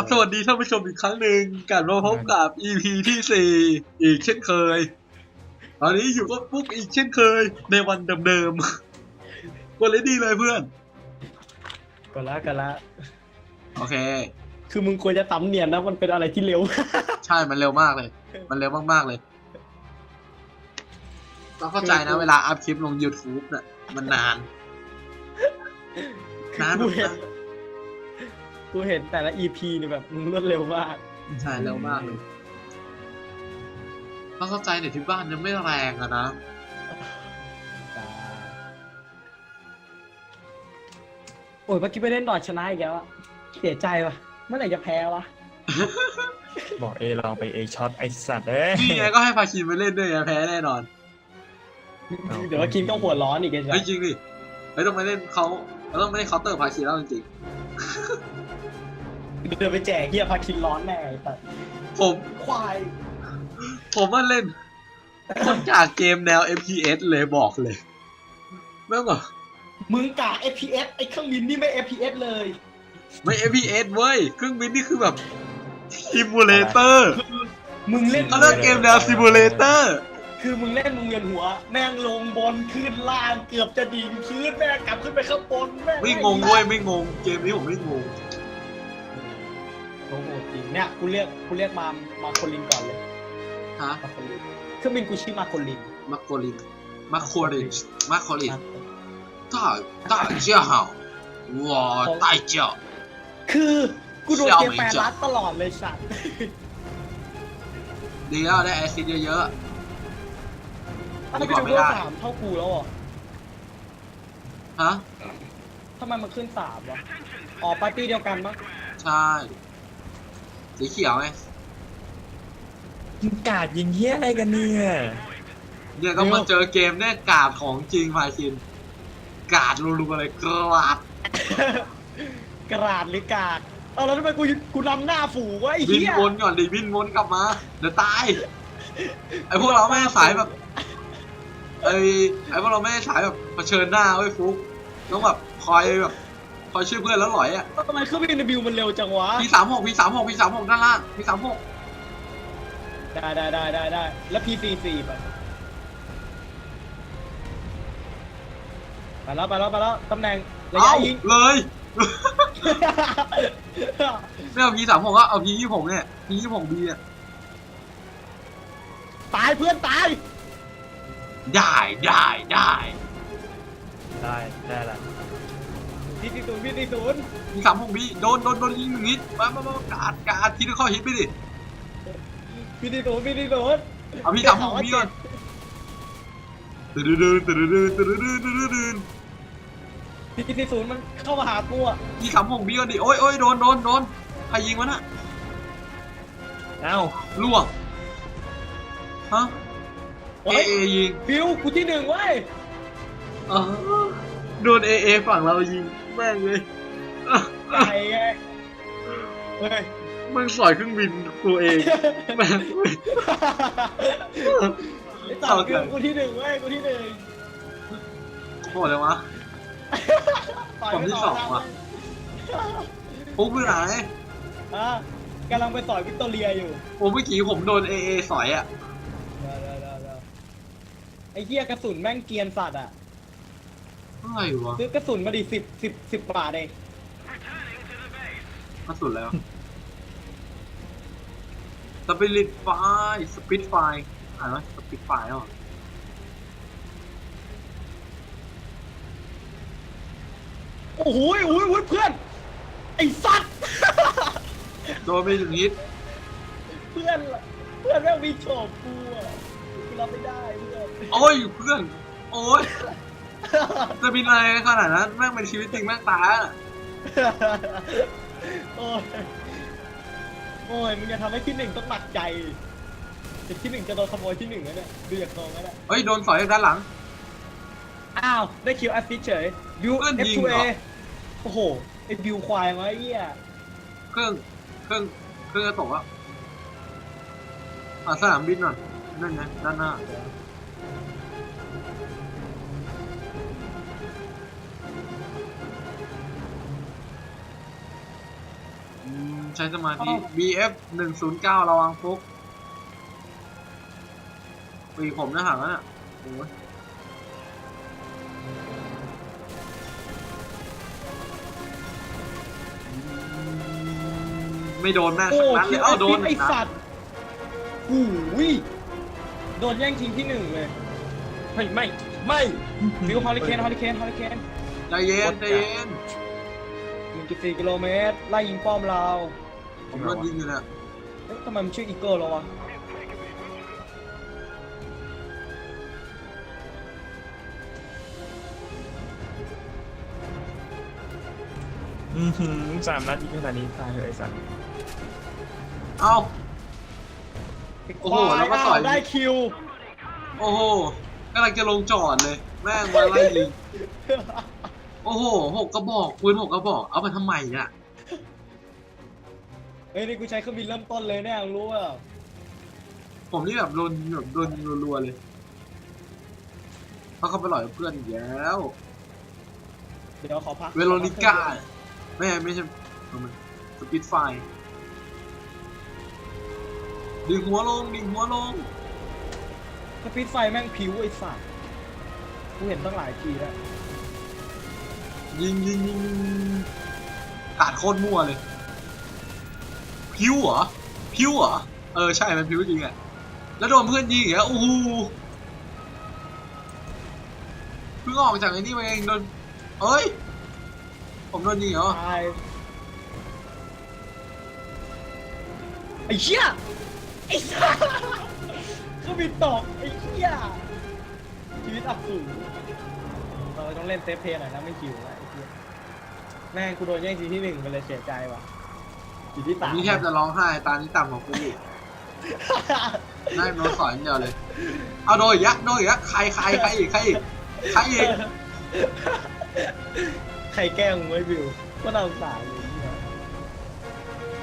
บสวัสดีท่านผู้ชมอีกครั้งหนึ่งกลับมาพบกับ EP ที่สี่อีกเช่นเคย ตอนนี้อยู่กับปุ๊กอีกเช่นเคย ในวันเดิมๆวันเลยดีเลยเพื่อนก็ละก็ละโอเค คือมึงควรจะตำเนียนนะ มันเป็นอะไรที่เร็ว ใช่ มันเร็วมากเลย มันเร็วมากๆเลยต้องเข้าใจนะ เวลาอัพคลิปลง YouTube น่ะมันนาน นานกูแบบเห็นนั้น กูเห็นแต่ละ EP นี่แบบมึงรวดเร็วมาก ใช่เร็วมากเลยต้องเข้าใจเด็กที่บ้านยังไม่แรงอะนะโอ้ยเมื่อกี้ไปเล่นดอดชนะอีกแล้วอะเสียใจว่ะ เมื่อไหร่จะแพ้วะ บอกเอลองไปเอช็อตไอสัตว์เอ้ยนี่ไงก็ให้พาคินไปเล่นด้วยไงแพ้แน่นอนเอาเดี๋ยวว่ากินก็หัวร้อนอีกไอ้สัเฮ้ยสจริงดิเฮ้ยต้องไปเล่นเขาเราต้องไปเล่นเคาน์เตอร์พาคินแล้วจริง เดินไปแจกเฮียพาคินร้อนแน่ไอ้สัสๆผมควายผมว่าเล่นคนจากเกมแนว FPS เลยบอกเลยแม่งบอกมึงกะ FPS ไอ้เครื่องบินนี่ไม่ FPS เลยไม่ FPS เว้ยเครื่องบินนี่คือแบบซิมูเลเตอร์มึงเล่นเขาเรียกเกมแนวซิมูเลเตอร์คือมึงเล่นมึงเวียนหัว แม่งลงบนขึ้นล่างเกือบจะดิ่งพื้นแม่งกลับขึ้นไปข้างบนแม่งไม่งงเว้ยไม่งงเกมนี้ผมไม่งง โอ้โหจริงเนี่ยกูเรียกกูเรียกมามาโคลินก่อนเลย ฮะ มาโคลินเครื่องบินกูชื่อมาโคลิน มาโคลินมาโคลินมาโคลิน มา 大大家好我大叫 คือกูโดน เสี่ เก ยว ม เหม็น แปร จัด รัดตลอดเลยสัตว์ ดีแล้วได้แอซิดเยอะ ถ้า ไม่ ไป บอก ดู ไม่ เว ได้ ลสามเท่ากูแล้วอ่ะ ๆฮะ ทำไมมันขึ้นสามวะอ๋อปาร์ตี้เดียวกันมั้ง ใช่ สีเขียวไงมึงกาดยิงเฮี้ยอะไรกันเนี่ยเนี่ยต้องมาเจอเกมเนี่ยกาดของจริงพาคิน กาดรัวๆเลยกราดกระดาษหรือกาดเอาแล้วทำไมกูกูนำหน้าฝูงวะไอ้บินเหี้ยวนก่อนดิบินวนกลับมา เดี๋ยวตาย ไอพวกเราไม่ให้สายแบบไอไอพวกเราไม่ให้สายแบบเผชิญหน้าเว้ยฟุกต้องแบบคอยแบบ คอยช่วยเพื่อนแล้วหลอยอะทำไมเครื่องบินบิวมันเร็วจังวะ พีสามหกพีสามหกพีสามหกด้านล่างพีสามหกได้ได้ได้ได้ได้แล้วพีซีสี่ไปไปแล้วไปแล้วไปแล้วตำแหน่งระยะเอ้ายิง เลยไม่เอาพีสามหกก็เอาพียี่หกเนี่ยพียี่หกบีอะตายเพื่อนตาย ได้ได้ได้ได้ได้ละ พี่ตีศูนย์พี่ตีศูนย์พีสามหกบีโดนโดนโดนยิงหนึ่งนิดมามามากาดกาดทีนึงเข้าฮิตไปดิพี่ตีศูนย์พี่ตีศูนย์เอาพี่สามหกบีก่อนตื่นตื่นตื่นตื่นตื่นตื่นตื่นตื่นพี่ตีศูนย์มันเข้ามาหากูอะพีสามหกบีก่อนดิโอ้ยโอ้ยโดนโดนโดนใครยิงวะน่ะเอ้าล่วงฮะเอเฮ้ยเอยิงบิวกูที่หนึ่งเว้ยโดนเอเอฝั่งเรายิง แม่งเลยใหญ่ไงเฮ้ยมันสอยเครื่องบินตัวเองแม่งไอ้สาวคือกูที่หนึ่งเว้ยกูที่หนึ่งโหดเลยวะต่ยผมที่ไต่สองว่ะปุ๊บไปไหนอะกำลังไปต่อยวิกตอเรียอยู่โอ้เมื่อกี้ผมโดนเอเอสอยอะได้ได้ได้ได้ไอ้เหี้ยกระสุนแม่งเกรียนสัตว์อะ อะไรวะซื้อกระสุนมาดิสิบสิบสิบบาทเองกระสุนแล้วสปิริตไฟสปิดไฟอ่านว่าสปิดไฟอะโอ้โหโอ้โหโอ้โหเพื่อน ไอ้สัตว์ โดนไปถึงฮิตเพื่อน เพื่อนแม่งมีโฉบกูอะกูรับไม่ได้เพื่อน โอ้ยเพื่อน โอ้ย จะบินอะไรขนาดนั้นแม่งเป็นชีวิตจริงแม่งตายอะโอ้ยโอ้ยมึงจะทำให้ที่หนึ่งต้องหนักใจแต่ที่หนึ่งจะโดนขโมยที่หนึ่งแล้วเนี่ยดูจากตรงแล้วเนี่ยเฮ้ยโดนสอยจากด้านหลัง อ้าวได้คิวแอสซิสเฉยบิวเพื่อนยิง F2A เหรอโอ้โหไอ้บิวควายมาไอ้เหี้ยเครื่องเครื่องเครื่องจะตกอะอะสนามบินหน่อยนั่นไงด้านหน้า ใช้สมาธิ BF หนึ่งศูนย์เก้าระวังฟุกปีกผมนะห่างนั้นอะโอ้ยไม่โดนแม่งโอ้สักนัดเลคิยวเอ้าโดนไอ้นัดสัตว์หูยโดนแย่งชิงที่หนึ่งเลยไม่ไม่ไม่วิวฮอริเคนฮอริเคนฮอริเคนใจเย็นใจเย็น 1.4 กิโลเมตร ไล่ยิงป้อมเราผมโดนยิงอยู่เนี่ยเอ๊ะทำไมมันชื่ออีเกิลแล้ววะ อือหือสามนัดยิงขนาดนี้ตายเลยไอ้สัตว์เอ้า โอ้โหแล้วก็ต่อยาวได้คิว โอ้โหกำลังจะลงจอดเลย แม่งมาไล่ยิง โอ้โหหกกระบอกปืนหกกระบอก เอาไปทำไมอะเฮ้ยนี่กูใช้เครื่องบินเริ่มต้นเลยเนี่ยมึงรู้อะผมนี่แบบโดนแบบโดนยิงรัวๆเลยเพราะเขาไปหล่อยกับเพื่อนอีกแล้ว เดี๋ยวขอพักเวโรนิก้าไม่ไม่ใช่สปิดไฟดึงหัวลงดึงหัวลงสปีดไฟแม่งผิวไอ้สัตว์กูเห็นตั้งหลายทีแล้ว ยิงยิงยิงยิงกาดโคตรมั่วเลย พิวเหรอ พิวเหรอ เออ ใช่ มันพิวจริงอะแล้วโดนเพื่อนยิงอย่างเงี้ยโอ้โหเพิ่งออกจากไอ้นี่มาเองโดนเอ้ย ผมโดนยิงเหรอ ตายไอ้เชี่ยไอ้สัตว์เครื่อบินตกไอ้เชี่ยชีวิตอับสูงเราต้องเล่นเซฟเพลย์หน่อยนะไม่คิวแล้วไอ้เชี่ย แม่งกูโดนแย่งทีที่หนึ่งไปเลยเสียใจว่ะทีที่ผมสามนี่แทบจะร้องไห้ตานี้ต่ำของกูอีกได้โดนสอยอย่างเดียวเลย เอาโดนอีกอะโดนอีกอะใครใครใครอีกใครอีกใครอีกใครแกล้งมึงไว้บิวก็น่าสงสารเลยเหี้ย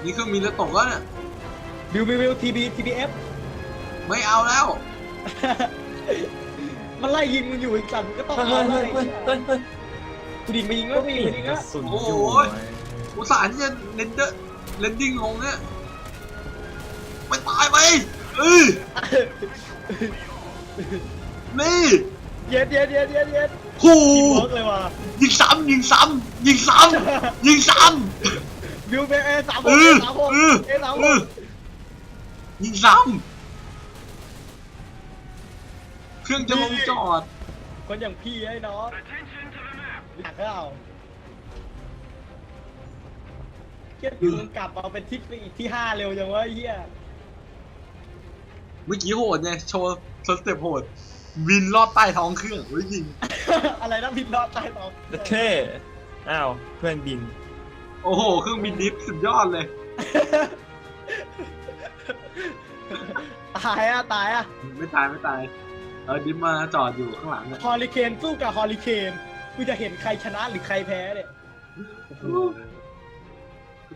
นี่เครื่องบินจะตกแล้วเนี่ยบิวบิวบิวทีบีทีบีเอฟ ไม่เอาแล้ว มันไล่ยิงมึงอยู่อีกสัตว์มึงก็ต้องเฮ้ยเอาเฮ้เลยยเฮ้ยเฮ้ยเฮ้ย กูดิ่งมายิงแล้วกูดิ่งมายิงกแล้ระวสุนโอ้โหอยู่อุตส่าห์ที่จะเลนเดอร์เลนดิ้งลงเนี่ยไปตายไปเออนี่เย็ดเย็ดเย็ดเย็ดเย็ดหูทีมเวิร์กเลยว่ะยิงซ้ำยิงซ้ำยิงซ้ำยิงซ้บิวเบเอสามำหเอกอสามหกเออเอสามเอหอกยิงซ้ำเครื่องจะลงจอดคนอย่างพี่ไอ้น้อง หนักแล้วเกียมึงกลับมาเป็นที่ที่ห้าเร็วจังวะไอ้เฮียเมื่อกี้โหดไงโชว์สเต็ปโหดวินลอดใต้ท้องเครื่องไว้ยยิงอะไรนะบินรอดใต้ท้องเท่อ้าว เพื่อนบิน โอ้โหเครื่องบินดิฟสุดยอดเลย ตายอะ ตายอะไม่ตายไม่ตาย เออดิฟมาจอดอยู่ข้างหลังเนี่ยฮอริเคนสู้กับฮอริเคน กูจะเห็นใครชนะหรือใครแพ้เนี่ย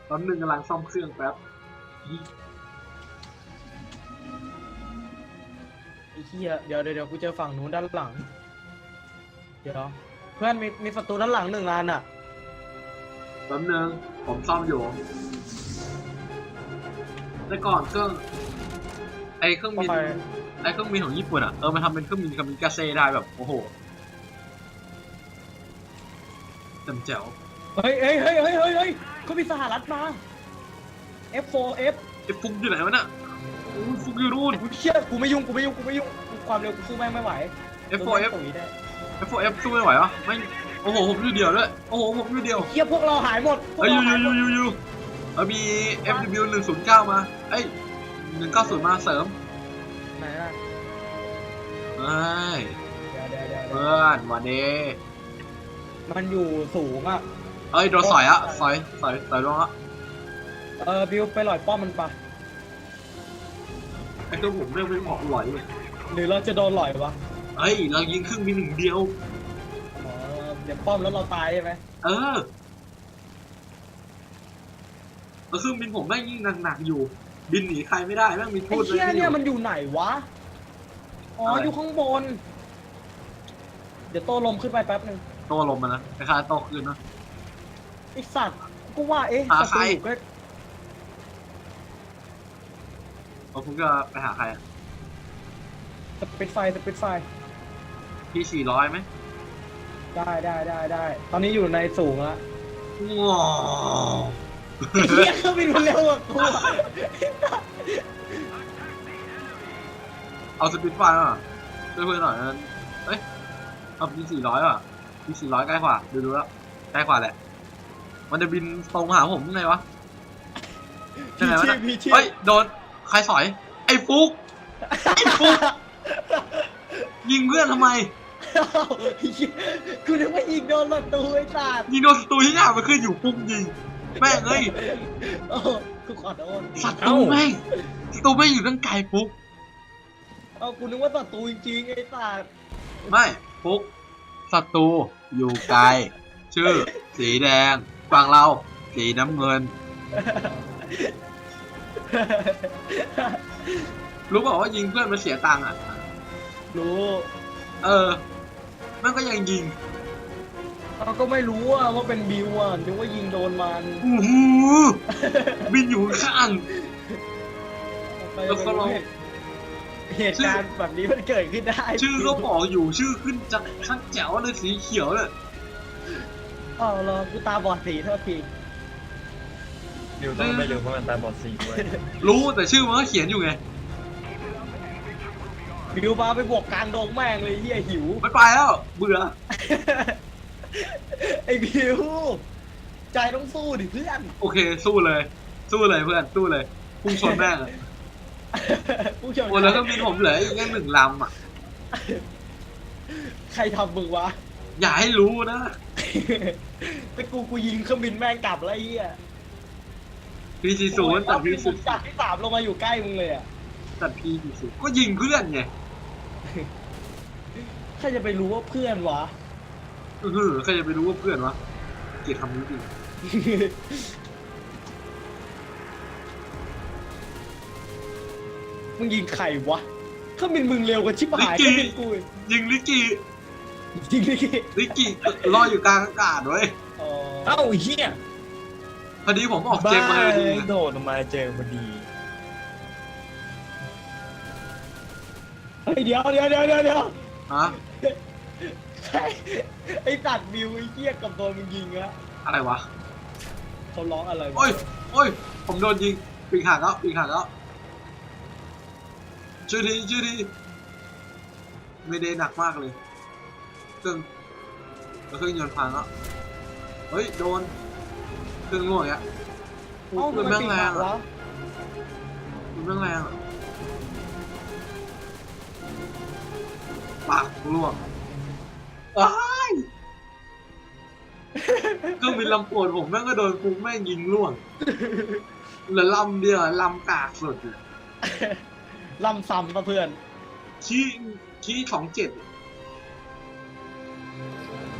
ตอนหนึ่งกำลังซ่อมเครื่องแป๊บไอ้เหี้ยเดี๋ยวเดี๋ยวเดี๋ยวกูเจอฝั่งนู้นด้านหลัง เดี๋ยว เพื่อนมีมีศัตรูด้านหลังหนึ่งลานอะแป๊บนึงผมซ่อมอยู่แต่ก่อนเครื่องไอเครื่องบินไปไอเครื่องบินของญี่ปุ่นอะเออมันทำเป็นเครื่องบินคามิกาเซ่ได้แบบโอ้โห เต็มแจ๋วเฮ้ยเฮ้ยเฮ้ยเฮ้ยเฮ้ยเฮ้ยเขามีสหรัฐมา F4F ไอฟุกอยู่ไหนวะเนี่ยโอ้ยฟุกอยู่นู่น กูเชี่ยกูไม่ยุ่งกูไม่ยุ่งกูไม่ยุ่งกูความเร็วกูสู้แม่งไม่ไหว F4F โดนแม่งตุ๋ยได้ F4F สู้ไม่ไหววะไม่โอ้โหผมอยู่เดียวด้วยโอ้โหผมอยู่เดียวเชี่ยพวกเราหายหมดพวกเอ้ยอเรายู่อหายยู่หมดอยู่อยู่อยู่เออมี FW หนึ่งศูนย์เก้ามาเอ้ยหนึ่งเก้าศูนย์มาเสริมไหนอะเอ้ยเดี๋ยวเดี๋ยวเดี๋ยวเดี๋ยว เพื่อนวันนี้ มันอยู่สูงอะ เอ้ยโดนสอยอะสอยสอยสอยลงอะเออบิวไปหลอยป้อมมันปะไอ้ตัวผมเริ่มไม่เหมาะหลอยเลยหรือเราจะโดนหลอยวะเอ้ยเรายิงเครื่องบินหนึ่งเดียว อ๋อเดี๋ยวป้อมแล้วเราตายใช่ไหมเออแล้วเครื่องบินผมแม่งยิ่งหนักๆอยู่ บินหนีใครไม่ได้แม่งมีไอ้ทูตเชี่ยไม่เนี่ยอยู่มันอยู่ไหนวะ อ๋ออะไรอยู่ข้างบน เดี๋ยวโตลมขึ้นไปแป๊บหนึ่งโตลมมานะคล้ายๆโตคืนนะ ไอสัตว์กูว่าเอ๊ะหาศัตใครรูอยู่ใกล้เอาผมจะไปหาใครอะสปิดไฟสปิดไฟพี่สี่ร้อยไหมได้ได้ได้ได้ตอนนี้อยู่ในสูงแล้วว้าวเฮียเครื่องบินมันเร็วกว่ากูอะเอาสปิดไฟมาช่วยเพื่อนหน่อยนะเอ้ยเอาพี่สี่ร้อยอะ พี่สี่ร้อยใกล้กว่า ดูดูแล้วใกล้กว่าแหละ มันจะบินตรงมาหาผมไงวะใช่พีไหมวะชีเนี่ยพีชีเฮ้ยโดนใครสอย ไอ้ฟุกไอ้ฟุกยิงเพื่อนทำไมเหี้ยกูนึกว่ายิงโดนประตูไอ้สัตว์ยิงโดนศัตรูที่หน้ามันขึ้นอยู่ฟุกยิง แม่งเอ้ยโอ้กูขอโทษศัตรูแม่งศัตรูแม่งอยู่ตั้งไกลฟุกเอากูนึกว่าศัตรูจริงๆไอ้สัตว์ ไม่ฟุก ศัตรูอยู่ไกล ชื่อ สีแดง ฝั่งเรา สีน้ำเงิน รู้เปล่าว่ายิงเพื่อนมันเสียตังค์อะ รู้เออแมันก็ยังยิงเราก็ไม่รู้อะว่าเป็นบิวอะนึกว่ายิงโดนมันอู้หูบินอยู่ข้างแล้วก็เรา เหตุการณ์แบบนี้มันเกิดขึ้นได้ชื่อก็บอกอยู่ชื่อขึ้นจากข้างแจ๋วเลยสีเขียวเลยอ๋อเหรอกูตาบอดสีเท่าทีดิวต้องไม่ลืมว่ามันตาบอดสีด้วยรู้แต่ชื่อมันก็เขียนอยู่ไงบิวมาไปบวกกลางดงแม่งเลยเฮียหิวไม่ไปแล้วเบื่อไอ้บิวใจต้องสู้ดิเพื่อน โอเคสู้เลย สู้เลยเพื่อนสู้เลยพุ่งชนแม่งอะ ผู้ชมโอ้แล้วก็มีผมเหลืออีกแค่หนึ่งลำอะ ใครทำมึงวะ อย่าให้รู้นะ แต่กูกูยิงเครื่องบินแม่งกลับแล้วไอ้เฮียพีซีศูนย์ตัดพีผซีมจากที่สามลงมาอยู่ใกล้มึงเลยอะตัดพีซีศูนย์ก็ยิงเพื่อนไงใครจะไปรู้ว่าเพื่อนวะอื้อหือใครจะไปรู้ว่าเพื่อนวะ เกลียดคำนี้จ มึงยิงใครวะเครื่องบินมึงเร็วกว่าชิบหายเครื่องบินกูอีกยิงลิกกี้จริงดิลิกกี้ลอยอยู่กลางอากาศเว้ยอ๋อเอ้าเฮียพอดีผมออกเจมมาบ้าเลยเลยโดดลงมาเจอพอดีเฮ้ยเดี๋ยวเดี๋ยวเดี๋ยวเดี๋ยวเดี๋ยวฮะใครไอ้ตัดบิวไอ้เหี้ยกับตัวมึงยิงอะอะไรวะเขาร้องอะไรวะโอ้ยโอ้ยผมโดนยิงปีกหักแล้วปีกหักแล้ว ช่วยทีช่วยทีไม่ได้หนักมากเลยเครื่องแล้วเครื่องยนต์พังแล้วเฮ้ยโดนเครื่องง่วงอะเอ้าทำไมปีกหักวะมันแม่งแรงอะปากร่วงว้ายเครื่องบินลำโปรดผมแม่งก็โดนฟุกแม่งยิงร่วงเหลือลำเดียวลำกากสุดอยู่ ลำซ้ำปะเพื่อน ชี้ชี้สองเจ็ด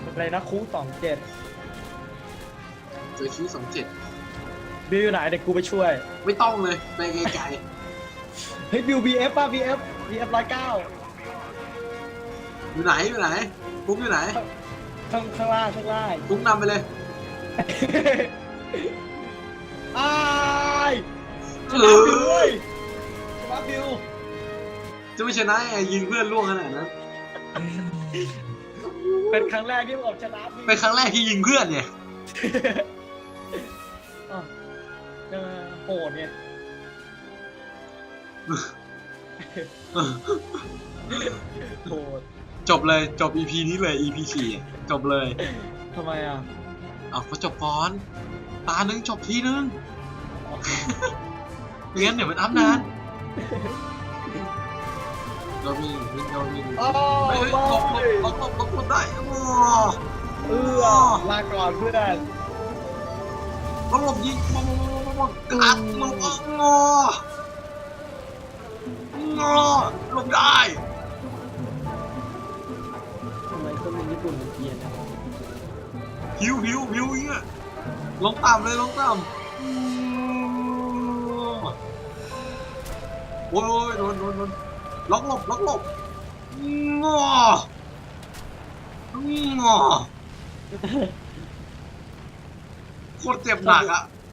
อะไรนะคูสองเจ็ดเจอชี้สองเจ็ดบิวอยู่ไหนเดี๋ยวกูไปช่วย ไม่ต้องเลย ไปไกลเฮ้ยบิวบีเอฟป่ะบีเอฟบีเอฟร้อยเก้าๆอยู่ไหนอยู่ไหนฟุกอยู่ไหนข้างข้างล่างข้างล่างฟุกนำไปเลยอ้ายชเอนะอบิวเว้ยชนะบิว จะไม่ชนะไงยิงเพื่อนล่วงขนาดนั้น เป็นครั้งแรกที่ผมชนะบิวเป็นครั้งแรกที่ยิงเพื่อนไงอ้าวเออโหดไงโหดจบเลยจบ EP นี้เลย EP สี่จบเลยทำไมอะเอาก็จบก่อน ตาหนึ่งจบทีนึงไม่งั้นเดี๋ยวมันอัพนาน เรามีมีเรามีโอ้เฮ้ยไปหลบหลบหลบหลบหลบหลบได้โอ้เออลาก่อนเพื่อนหลบหลบยิงมองมองมองมองมองกระอักหลบอะงองอหลบได้ทำไมเครื่องบินญี่ปุ่นมันเกรียนอะหิวหิวหิวอย่างเงี้ยลงต่ำเลยลงต่ำโอ้ยโอ้ยโดนโดนโดน ล็อกหลบล็อกหลบงองอโคตรเจ็บหนักอะ